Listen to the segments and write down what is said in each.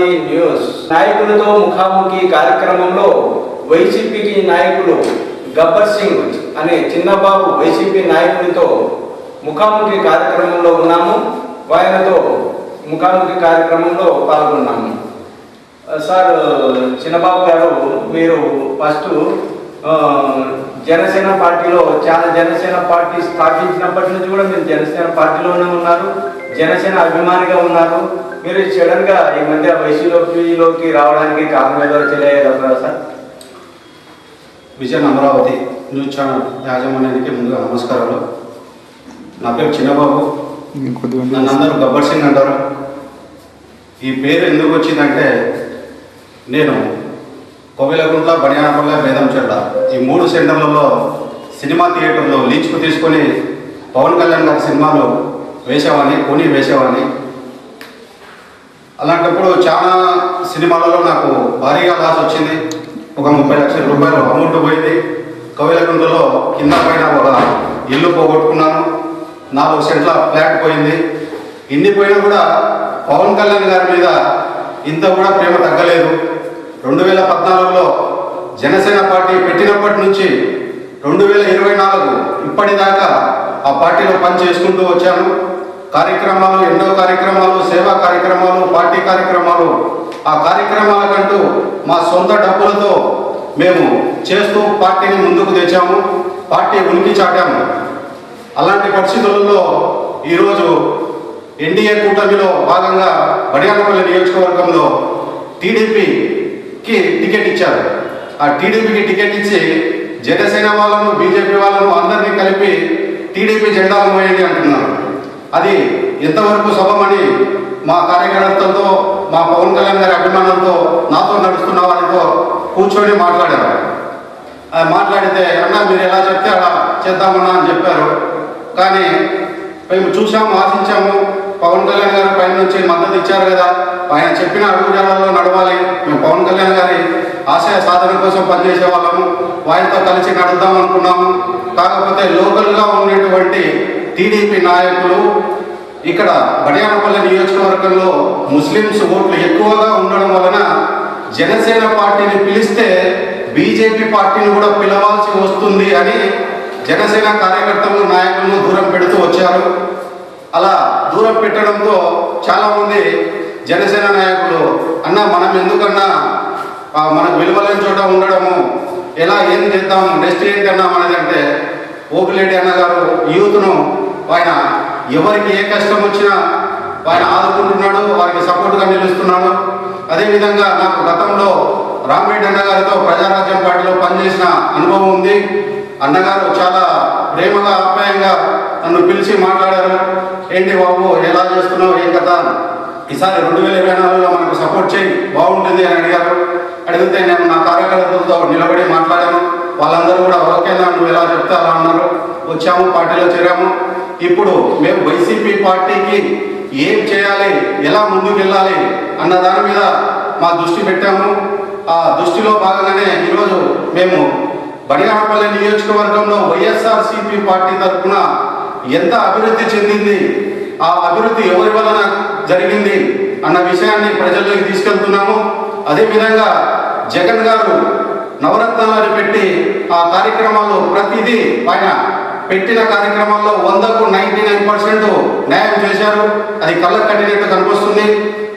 Welcome news. నాయకులతో ముఖాముఖి కార్యక్రమంలో వైసీపీకి నాయకులు గబ్బర్ సింగ్ అనే చిన్నబాబు వైసీపీ నాయకుడితో ముఖాముఖి కార్యక్రమంలో ఉన్నాము. ఆయనతో ముఖాముఖి కార్యక్రమంలో పాల్గొన్నాము. సార్ చిన్నబాబు గారు మీరు ఫస్ట్ జనసేన పార్టీలో చాలా జనసేన పార్టీ స్థాపించినప్పటి నుంచి కూడా మీరు జనసేన పార్టీలోనే ఉన్నారు. జనసేన అభిమానిగా ఉన్నారు. మీరు సడన్గా ఈ మధ్య వైసీలోకి రావడానికి కారణం ఏదో తెలియగలరా sir? Vijayan Amaravati news channel యాజమాన్యానికి ముందుగా నమస్కారాలు. నా పేరు చిన్నబాబు. నన్ను అందరూ గబ్బర్ సింగ్ అంటారు. ఈ పేరు ఎందుకు వచ్చిందంటే నేను కోవిలగుంట్ల బనియానపల్ల బేదంచెల్ల ఈ మూడు సెంటర్లలో సినిమా థియేటర్లో లీచ్కు తీసుకొని పవన్ కళ్యాణ్ గారి సినిమాలు వేసేవాడిని కొని వేసేవాడిని. అలాంటప్పుడు చాలా సినిమాలలో నాకు భారీగా లాస్ వచ్చింది. ఒక ముప్పై లక్షల రూపాయలు అమౌంట్ పోయింది. కవిలకుంటలో కింద పైన ఒక ఇల్లు పోగొట్టుకున్నాను. నాలుగు సెంట్ల ఫ్లాట్ పోయింది. ఇన్ని పోయినా కూడా పవన్ కళ్యాణ్ గారి మీద ఇంత కూడా ప్రేమ తగ్గలేదు. రెండు వేల పద్నాలుగులో జనసేన పార్టీ పెట్టినప్పటి నుంచి రెండు వేల ఇరవై నాలుగు ఇప్పటిదాకా ఆ పార్టీలో పని చేసుకుంటూ వచ్చాను. కార్యక్రమాలు ఎన్నో కార్యక్రమాలు సేవా కార్యక్రమాలు పార్టీ కార్యక్రమాలు ఆ కార్యక్రమాలకంటూ మా సొంత డబ్బులతో మేము చేస్తూ పార్టీని ముందుకు తెచ్చాము పార్టీ ఉనికి చాటాము. అలాంటి పరిస్థితులలో ఈరోజు ఎన్డీఏ కూటమిలో భాగంగా బడియానపల్లి నియోజకవర్గంలో టీడీపీకి టికెట్ ఇచ్చారు. ఆ టీడీపీకి టికెట్ ఇచ్చి జనసేన వాళ్ళను బీజేపీ వాళ్ళను అందరినీ కలిపి టీడీపీ జెండాలు మోయండి అంటున్నారు. అది ఎంతవరకు సభమని మా కార్యకర్తలతో మా పవన్ కళ్యాణ్ గారి అభిమానులతో నాతో నడుస్తున్న వారితో కూర్చొని మాట్లాడారు. మాట్లాడితే అన్న మీరు ఎలా చెప్తే అలా చేద్దామన్నా అని చెప్పారు. కానీ మేము చూసాము ఆశించాము పవన్ కళ్యాణ్ గారి పైన నుంచి మద్దతు ఇచ్చారు కదా ఆయన చెప్పిన అడుగుజాలలో నడవాలి. మేము పవన్ కళ్యాణ్ గారి ఆశయ సాధన కోసం పనిచేసే వాళ్ళము. వారితో కలిసి నడుద్దాం అనుకున్నాము. కాకపోతే లోకల్గా ఉన్నటువంటి టీడీపీ నాయకులు ఇక్కడ బడియానపల్లి నియోజకవర్గంలో ముస్లిమ్స్ ఓట్లు ఎక్కువగా ఉండడం వలన జనసేన పార్టీని పిలిస్తే బీజేపీ పార్టీని కూడా పిలవాల్సి వస్తుంది అని జనసేన కార్యకర్తలు నాయకులను దూరం పెడుతూ వచ్చారు. అలా దూరం పెట్టడంతో చాలామంది జనసేన నాయకులు అన్న మనం ఎందుకన్నా? మనకు విలువలేని చోట ఉండడము. ఎలా ఏం చేద్దాం? నెక్స్ట్ ఏంటి మనదంటే అనేది అంటే యూత్ను ఆయన ఎవరికి ఏ కష్టం వచ్చినా ఆయన ఆదుకుంటున్నాడు వారికి సపోర్ట్గా నిలుస్తున్నాడు. అదేవిధంగా నాకు గతంలో రామరెడ్డి అన్నగారితో ప్రజారాజ్యం పార్టీలో పనిచేసిన అనుభవం ఉంది. అన్నగారు చాలా ప్రేమగా ఆప్యాయంగా నన్ను పిలిచి మాట్లాడారు. ఏంటి బాబు ఎలా చేస్తున్నావు? ఏం కథ? ఈసారి రెండు వేల ఇరవై నాలుగులో మనకు సపోర్ట్ చేయి బాగుంటుంది అని అడిగారు. అడిగితే నేను నా కార్యకర్తలతో నిలబడి మాట్లాడాను. వాళ్ళందరూ కూడా ఓకేనా నువ్వు ఎలా చెప్తారా అలా అన్నారు. వచ్చాము పార్టీలో చేరాము. ఇప్పుడు మేము వైసీపీ పార్టీకి ఏం చేయాలి ఎలా ముందుకు వెళ్ళాలి అన్న దాని మీద మా దృష్టి పెట్టాము. ఆ దృష్టిలో భాగంగానే ఈరోజు మేము బడియానపల్లి నియోజకవర్గంలో వైఎస్ఆర్సీపీ పార్టీ తరఫున ఎంత అభివృద్ధి చెందింది ఆ అభివృద్ధి ఎవరి వలన జరిగింది అన్న విషయాన్ని ప్రజల్లోకి తీసుకెళ్తున్నాము. అదేవిధంగా జగన్ గారు నవరత్నాలను పెట్టి ఆ కార్యక్రమాల్లో ప్రతిదీ ఆయన పెట్టిన కార్యక్రమాల్లో వందకు నైంటీ నైన్ పర్సెంట్ న్యాయం చేశారు. అది కళ్ళకు కట్టినట్టు కనిపిస్తుంది.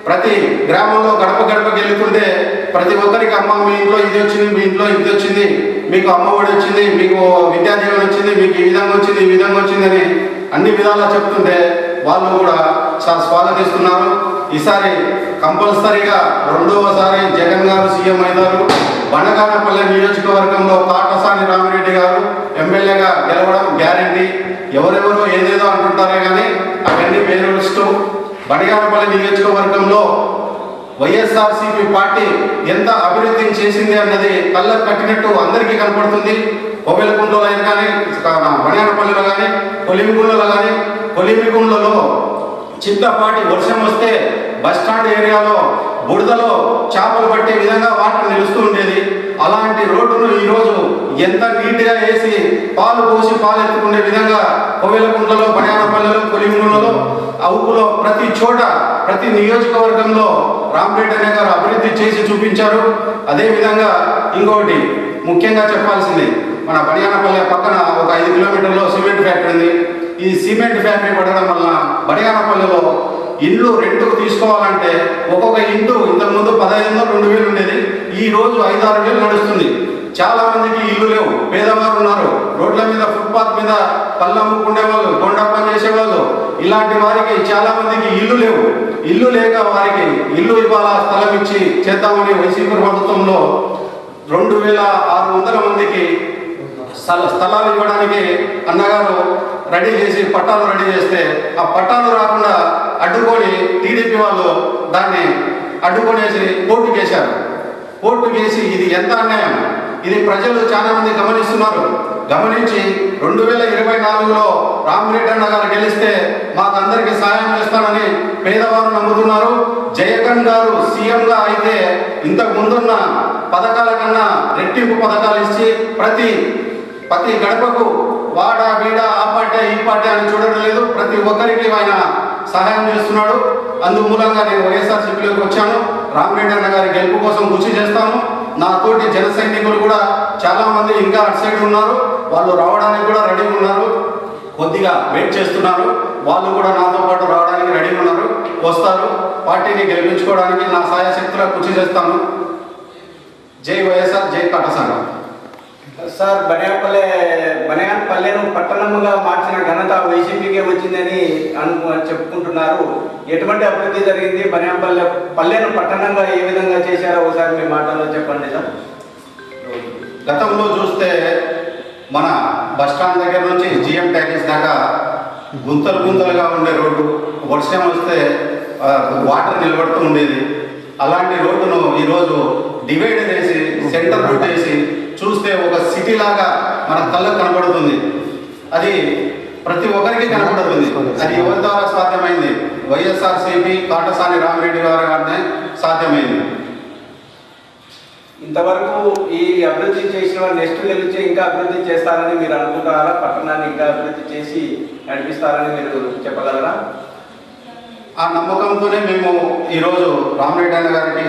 ప్రతి గ్రామంలో గడప గడపకి వెళ్తుంటే ప్రతి ఒక్కరికి అమ్మ మీ ఇంట్లో ఇది వచ్చింది మీ ఇంట్లో ఇది వచ్చింది మీకు అమ్మ ఒడి వచ్చింది మీకు విద్యాదీవెన వచ్చింది మీకు ఈ విధంగా వచ్చింది ఈ విధంగా వచ్చిందని అన్ని విధాలా చెప్తుంటే వాళ్ళు కూడా చాలా స్వాగతిస్తున్నారు. ఈసారి కంపల్సరీగా రెండవసారి జగన్ గారు సీఎం అయినారు. బండకానపల్లి నియోజకవర్గంలో కాటసాని రామిరెడ్డి గారు ఎమ్మెల్యేగా గెలవడం గ్యారంటీ. ఎవరెవరో ఏదేదో అంటుంటారే కానీ అవన్నీ పేరుస్తూ బండకానపల్లి నియోజకవర్గంలో వైఎస్ఆర్సీపీ పార్టీ ఎంత అభివృద్ధి చేసింది అన్నది కళ్ళకు కట్టినట్టు అందరికీ కనపడుతుంది. కోవెలకుంటలో అయినా కానీ బనియానపల్లిలో కానీ కొలిమిగుండలో కానీ కొలిమిగుండలో చిన్నపాటి వర్షం వస్తే బస్ స్టాండ్ ఏరియాలో బుడదలో చేపలు పట్టే విధంగా వాటర్ నిలుస్తూ ఉండేది. అలాంటి రోడ్డును ఈరోజు ఎంత నీట్గా వేసి పాలు పోసి పాలు ఎత్తుకునే విధంగా కోవెలకుంటలో బయానపల్లెలో కొలిమిగుండలో అవుకులో ప్రతి చోట ప్రతి నియోజకవర్గంలో రామ్రెడ్డి అనే గారు అభివృద్ధి చేసి చూపించారు. అదేవిధంగా ఇంకొకటి ముఖ్యంగా చెప్పాల్సింది మన బడియానపల్లె పక్కన ఒక ఐదు కిలోమీటర్లో సిమెంట్ ఫ్యాక్టరీ ఉంది. ఈ సిమెంట్ ఫ్యాక్టరీ పడడం వల్ల బడియానపల్లెలో ఇల్లు రెంట్కు తీసుకోవాలంటే ఒక్కొక్క ఇంటు ఇంతకుముందు పదహైదు రెండు వేలు ఉండేది. ఈ రోజు ఐదు ఆరు వేలు నడుస్తుంది. చాలా మందికి ఇల్లు లేవు. పేదవారు ఉన్నారు. రోడ్ల మీద ఫుట్పాత్ మీద పళ్ళు అమ్ముకునే వాళ్ళు కొండ పని చేసేవాళ్ళు ఇలాంటి వారికి చాలా మందికి ఇల్లు లేవు. ఇల్లు లేక వారికి ఇల్లు ఇవ్వాలా స్థలం ఇచ్చి చేద్దామని వైసీపీ ప్రభుత్వంలో రెండు వేల ఆరు వందల మందికి స్థలాలు ఇవ్వడానికి అన్నగారు రెడీ చేసి పట్టాలు రెడీ చేస్తే ఆ పట్టాలు రాకుండా అడ్డుకొని టీడీపీ వాళ్ళు దాన్ని అడ్డుకొనేసి కోర్టు చేశారు కోర్టు చేసి ఇది ఎంత అన్యాయం? ఇది ప్రజలు చాలా మంది గమనిస్తున్నారు. గమనించి రెండు వేల ఇరవై నాలుగులో రామిరెడ్డి అన్న గారు గెలిస్తే మాకందరికి సాయం చేస్తానని పేదవారు నమ్ముతున్నారు. జయకన్ గారు సీఎంగా అయితే ఇంతకు ముందున్న పథకాల కన్నా రెట్టింపు పథకాలు ఇచ్చి ప్రతి ప్రతి గడపకు వాడ బీడ ఆ పార్టీ ఈ పార్టీ అని చూడడం లేదు. ప్రతి ఒక్కరికి ఆయన సహాయం చేస్తున్నాడు. అందుమూలంగా నేను వైఎస్ఆర్సీపీలోకి వచ్చాను. రామరెడ్డి అన్న గారి గెలుపు కోసం కృషి చేస్తాను. నాతోటి జన సైనికులు కూడా చాలా మంది ఇంకా అటు సైడ్ ఉన్నారు. వాళ్ళు రావడానికి కూడా రెడీ ఉన్నారు. కొద్దిగా వెయిట్ చేస్తున్నారు. వాళ్ళు కూడా నాతో పాటు రావడానికి రెడీ ఉన్నారు. వస్తారు. పార్టీని గెలిపించుకోవడానికి నా సాయశక్తిలో కృషి చేస్తాను. జై వైఎస్ఆర్ జై కాటసాగర్ సార్ బనియాపల్లె బనియాపల్లెను పట్టణముగా మార్చిన ఘనత వైసీపీకే వచ్చిందని అను చెప్పుకుంటున్నారు. ఎటువంటి అభివృద్ధి జరిగింది? బనియాపల్లె పల్లెను పట్టణంగా ఏ విధంగా చేశారో ఒకసారి మీ మాటల్లో చెప్పండి సార్. గతంలో చూస్తే మన బస్ స్టాండ్ దగ్గర నుంచి జిఎం ప్యాకేజ్ దాకా గుంతలు గుంతలుగా ఉండే రోడ్డు. వర్షం వస్తే వాటర్ నిలబడుతూ ఉండేది. అలాంటి రోడ్డును ఈరోజు డివైడర్ వేసి సెంటర్ రూట్ వేసి చూస్తే ఒక సిటీ లాగా మన కళ్ళకు కనబడుతుంది. అది ప్రతి ఒక్కరికి కనబడుతుంది. అది ఎవరి ద్వారా సాధ్యమైంది? వైఎస్ఆర్సీపీ కాటసాని రామిరెడ్డి గారి గారినే సాధ్యమైంది. ఇంతవరకు ఈ అభివృద్ధి చేసిన నెక్స్ట్ గెలిచి ఇంకా అభివృద్ధి చేస్తారని మీరు అనుకుంటారా పట్టణాన్ని ఇంకా అభివృద్ధి చేసి నడిపిస్తారని మీరు చెప్పగలరా? ఆ నమ్మకంతోనే మేము ఈరోజు రామరెడ్డి అన్న గారికి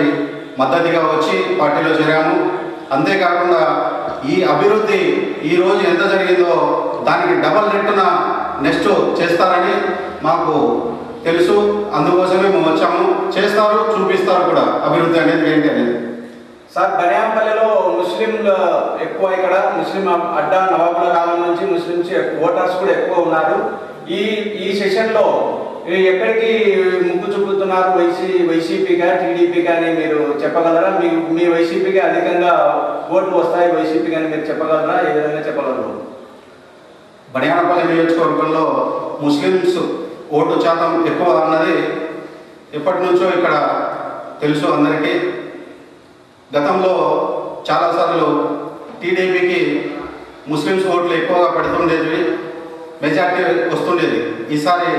మద్దతుగా వచ్చి పార్టీలో చేరాము. అంతేకాకుండా ఈ అభివృద్ధి ఈరోజు ఎంత జరిగిందో దానికి డబల్ రెట్టున నెక్స్ట్ చేస్తారని మాకు తెలుసు. అందుకోసమే మేము వచ్చాము. చేస్తారు చూపిస్తారు కూడా అభివృద్ధి అనేది ఏంటి అనేది. సార్ బనియాంపల్లిలో ముస్లింలు ఎక్కువ ఇక్కడ. ముస్లిం అడ్డా నవాబుల కాలం నుంచి ముస్లింస్ ఓటర్స్ కూడా ఎక్కువ ఉన్నారు. ఈ ఈ సెషన్లో ఎక్కడికి ముగ్గు చూపుతున్నారు వైసీ వైసీపీగా టీడీపీగా అని మీరు చెప్పగలరా? మీ మీ వైసీపీకి అధికంగా ఓట్లు వస్తాయి వైసీపీకి అని మీరు చెప్పగలరా? ఏ విధంగా చెప్పగలరు? బనియానపల్లి నియోజకవర్గంలో ముస్లిమ్స్ ఓటు శాతం ఎక్కువ అన్నది ఎప్పటి నుంచో ఇక్కడ తెలుసు అందరికీ. గతంలో చాలాసార్లు టీడీపీకి ముస్లిమ్స్ ఓట్లు ఎక్కువగా పడుతుండేవి మెజార్టీ వస్తుండేది. ఈసారి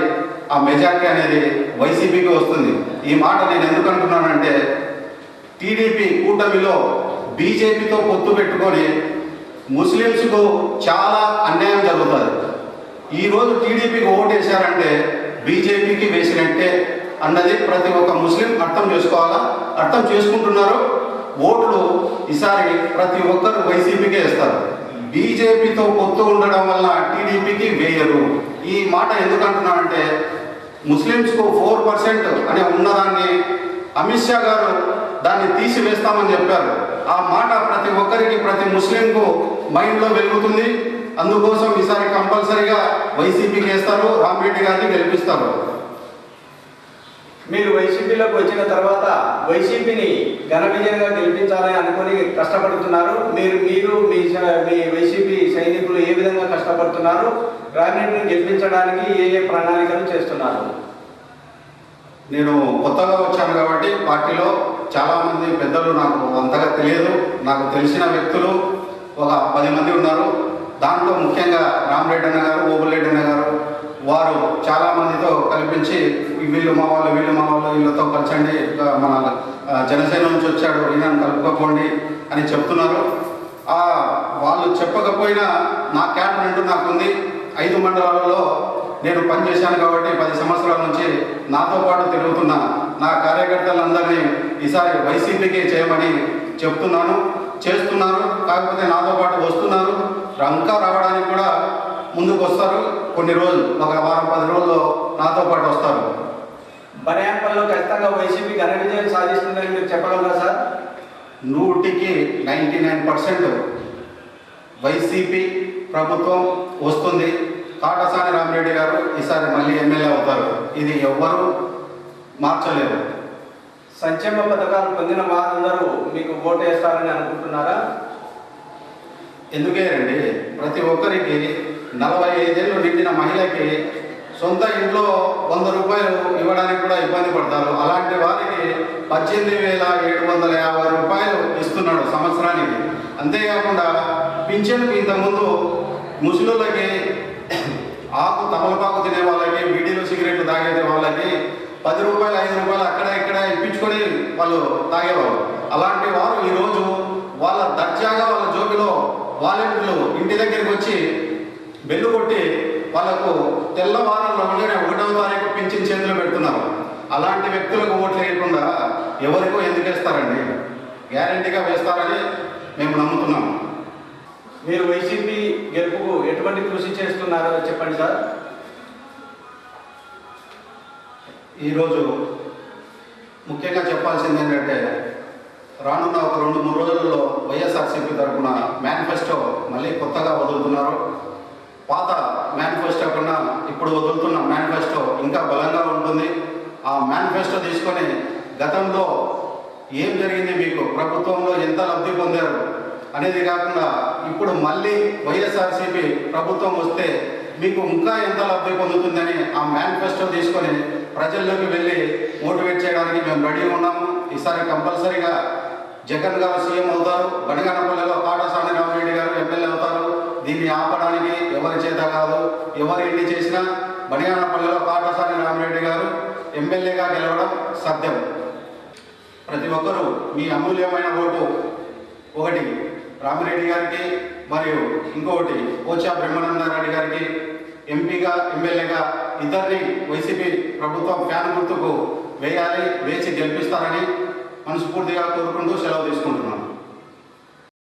ఆ మెజార్టీ అనేది వైసీపీకి వస్తుంది. ఈ మాట నేను ఎందుకు అంటున్నానంటే టీడీపీ కూటమిలో బీజేపీతో పొత్తు పెట్టుకొని ముస్లిమ్స్కు చాలా అన్యాయం జరుగుతుంది. ఈరోజు టీడీపీకి ఓటేశారంటే బీజేపీకి వేసినట్టే అన్నది ప్రతి ఒక్క ముస్లిం అర్థం చేసుకోవాలా? అర్థం చేసుకుంటున్నారు ఓట్లు ఈసారి ప్రతి ఒక్కరు వైసీపీకే వేస్తారు. బీజేపీతో పొత్తు ఉండడం వల్ల టీడీపీకి వేయరు. ఈ మాట ఎందుకు అంటున్నానంటే ముస్లిమ్స్కు ఫోర్ పర్సెంట్ అనే ఉన్నదాన్ని అమిత్ షా గారు దాన్ని తీసివేస్తామని చెప్పారు. ఆ మాట ప్రతి ఒక్కరికి ప్రతి ముస్లింకు మైండ్లో వెలుగుతుంది. అందుకోసం ఈసారి కంపల్సరీగా వైసీపీకి వేస్తారు రామ్రెడ్డి గారిని గెలిపిస్తారు. మీరు వైసీపీలోకి వచ్చిన తర్వాత వైసీపీని ఘన విజయంగా గెలిపించాలని అనుకుని కష్టపడుతున్నారు. మీరు మీరు మీ మీ వైసీపీ సైనికులు ఏ విధంగా కష్టపడుతున్నారు? రామిరెడ్డిని గెలిపించడానికి ఏ ఏ ప్రణాళికలు చేస్తున్నారు? నేను కొత్తగా వచ్చాను కాబట్టి పార్టీలో చాలామంది పెద్దలు నాకు అంతగా తెలియదు. నాకు తెలిసిన వ్యక్తులు ఒక పది మంది ఉన్నారు. దాంట్లో ముఖ్యంగా రామరెడ్డి అన్న గారు ఓబులరెడ్డి అన్న గారు వారు చాలా మందితో కల్పించి వీళ్ళు మా వాళ్ళు వీళ్ళు మా వాళ్ళు వీళ్ళతో కలిసండి మన జనసేన నుంచి వచ్చాడు ఈయన కలుపుకోకండి అని చెప్తున్నారు. ఆ వాళ్ళు చెప్పకపోయినా నా క్యాబినెట్ నాకుంది ఐదు మండలాలలో నేను పనిచేశాను కాబట్టి పది సంవత్సరాల నుంచి నాతో పాటు తిరుగుతున్న. నా కార్యకర్తలందరినీ ఈసారి వైసీపీకే చేయమని చెప్తున్నాను. చేస్తున్నారు కాకపోతే నాతో పాటు వస్తున్నారు. ఇంకా రావడానికి కూడా ముందుకు వస్తారు. కొన్ని రోజులు ఒక వారం పది రోజుల్లో నాతో పాటు వస్తారు. బనియాన్పల్లిలో ఖచ్చితంగా వైసీపీ ఘన విజయం సాధిస్తుందని మీరు చెప్పగలరా సార్? నూటికి నైంటీ నైన్ పర్సెంట్ వైసీపీ ప్రభుత్వం వస్తుంది. కాటసాని రామిరెడ్డి గారు ఈసారి మళ్ళీ ఎమ్మెల్యే అవుతారు. ఇది ఎవ్వరూ మార్చలేరు. సంక్షేమ పథకాలు పొందిన వారందరూ మీకు ఓటు వేస్తారని అనుకుంటున్నారా? ఎందుకే రండి? ప్రతి ఒక్కరికి నలభై ఐదేళ్ళు నిండిన మహిళకి సొంత ఇంట్లో వంద రూపాయలు ఇవ్వడానికి కూడా ఇబ్బంది పడతారు. అలాంటి వారికి పద్దెనిమిది వేల ఏడు వందల యాభై రూపాయలు ఇస్తున్నాడు సంవత్సరానికి. అంతేకాకుండా పింఛన్కి ఇంతకుముందు ముసలులకి ఆకు తమలపాకు తినే వాళ్ళకి బీడీలు సిగరెట్లు తాగే వాళ్ళకి పది రూపాయలు ఐదు రూపాయలు అక్కడ ఇక్కడ ఇప్పించుకొని వాళ్ళు తాగేవారు అలాంటి వారు ఈరోజు వాళ్ళ దర్జాగా వాళ్ళ జోబిలో వాలెట్లు ఇంటి దగ్గరికి వచ్చి బెల్లు కొట్టి వాళ్ళకు తెల్లవారంలోనే ఒకటవ తారీఖు పింఛన్ చేతిలో పెడుతున్నారు. అలాంటి వ్యక్తులకు ఓట్లు వేయకుండా ఎవరికో ఎందుకు వేస్తారండి? గ్యారంటీగా వేస్తారని మేము నమ్ముతున్నాము మీరు వైసీపీ గెలుపుకు ఎటువంటి కృషి చేస్తున్నారో చెప్పండి సార్. ఈరోజు ముఖ్యంగా చెప్పాల్సింది ఏంటంటే రానున్న ఒక రెండు మూడు రోజుల్లో వైఎస్ఆర్సీపీ తరఫున మేనిఫెస్టో మళ్ళీ కొత్తగా వదులుతున్నారు. పాత మేనిఫెస్టో కన్నా ఇప్పుడు వదులుతున్న మేనిఫెస్టో ఇంకా బలంగా ఉంటుంది. ఆ మేనిఫెస్టో తీసుకొని గతంలో ఏం జరిగింది మీకు? ప్రభుత్వంలో ఎంత లబ్ధి పొందారు? అనేది కాకుండా ఇప్పుడు మళ్ళీ వైఎస్ఆర్సీపీ ప్రభుత్వం వస్తే మీకు ఇంకా ఎంత లబ్ధి పొందుతుందని ఆ మేనిఫెస్టో తీసుకొని ప్రజల్లోకి వెళ్ళి మోటివేట్ చేయడానికి మేము రెడీ ఉన్నాము. ఈసారి కంపల్సరీగా జగన్ గారు సీఎం అవుతారు. బనగానపల్లిలో కాటసాని రామరెడ్డి గారు ఎమ్మెల్యే అవుతారు. దీన్ని ఆపడానికి ఎవరి చేత కాదు ఎవరు ఎన్ని చేసినా బనియానపల్లిలో పాఠశాని రామరెడ్డి గారు ఎమ్మెల్యేగా గెలవడం సత్యం. ప్రతి ఒక్కరూ మీ అమూల్యమైన ఓటు ఒకటి రామిరెడ్డి గారికి మరియు ఇంకొకటి ఓచా బ్రహ్మానందారెడ్డి గారికి ఎంపీగా ఎమ్మెల్యేగా ఇద్దరిని వైసీపీ ప్రభుత్వం ఫ్యాన్ గుర్తుకు వేయాలి వేసి గెలిపిస్తారని మనస్ఫూర్తిగా కోరుకుంటూ సెలవు తీసుకుంటున్నాను.